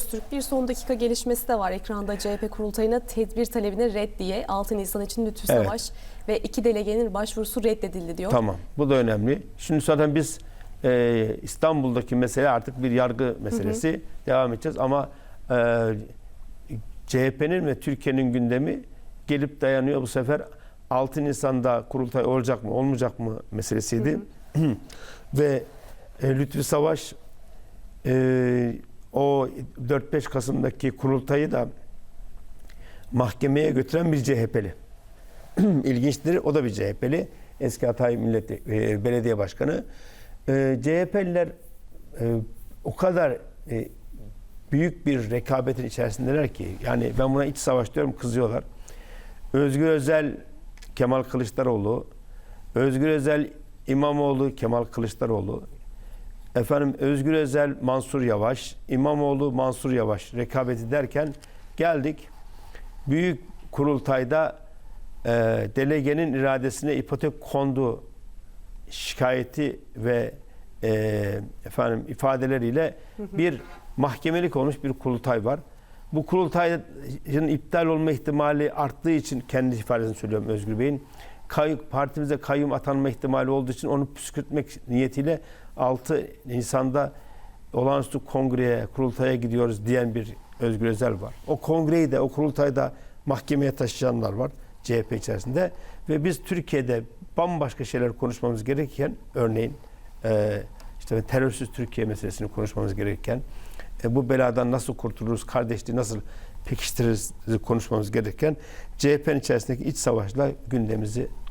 Öztürk bir son dakika gelişmesi de var ekranda CHP kurultayına tedbir talebine red diye 6 Nisan için Lütfü Evet. Savaş ve iki delegenin başvurusu reddedildi diyor. Tamam. Bu da önemli. Şimdi zaten biz e, İstanbul'daki mesele artık bir yargı meselesi. Devam edeceğiz ama e, CHP'nin ve Türkiye'nin gündemi gelip dayanıyor bu sefer 6 Nisan'da kurultay olacak mı olmayacak mı meselesiydi. ve e, Lütfü Savaş e, o 4-5 Kasım'daki kurultayı da mahkemeye götüren bir CHP'li. İlginçtir. O da bir CHP'li. Eski Hatay Millet e, Belediye Başkanı. E, CHP'liler e, o kadar e, büyük bir rekabetin içerisindeler ki yani ben buna iç savaş diyorum kızıyorlar. Özgür Özel Kemal Kılıçdaroğlu, Özgür Özel İmamoğlu Kemal Kılıçdaroğlu, efendim Özgür Özel Mansur Yavaş, İmamoğlu Mansur Yavaş rekabeti derken geldik büyük kurultayda e, delegenin iradesine ipotek kondu şikayeti ve e, efendim ifadeleriyle bir mahkemelik olmuş bir kurultay var. Bu kurultayın iptal olma ihtimali arttığı için kendi ifadesini söylüyorum Özgür Bey'in. Kay, partimize kayyum atanma ihtimali olduğu için onu püskürtmek niyetiyle 6 Nisan'da olağanüstü kongreye, kurultaya gidiyoruz diyen bir Özgür Özel var. O kongreyi de, o kurultayda mahkemeye taşıyanlar var CHP içerisinde. Ve biz Türkiye'de bambaşka şeyler konuşmamız gerekirken, örneğin e, işte terörsüz Türkiye meselesini konuşmamız gerekirken, e, bu beladan nasıl kurtuluruz, kardeşliği nasıl pekiştiririz konuşmamız gerekirken CHP'nin içerisindeki iç savaşla gündemimizi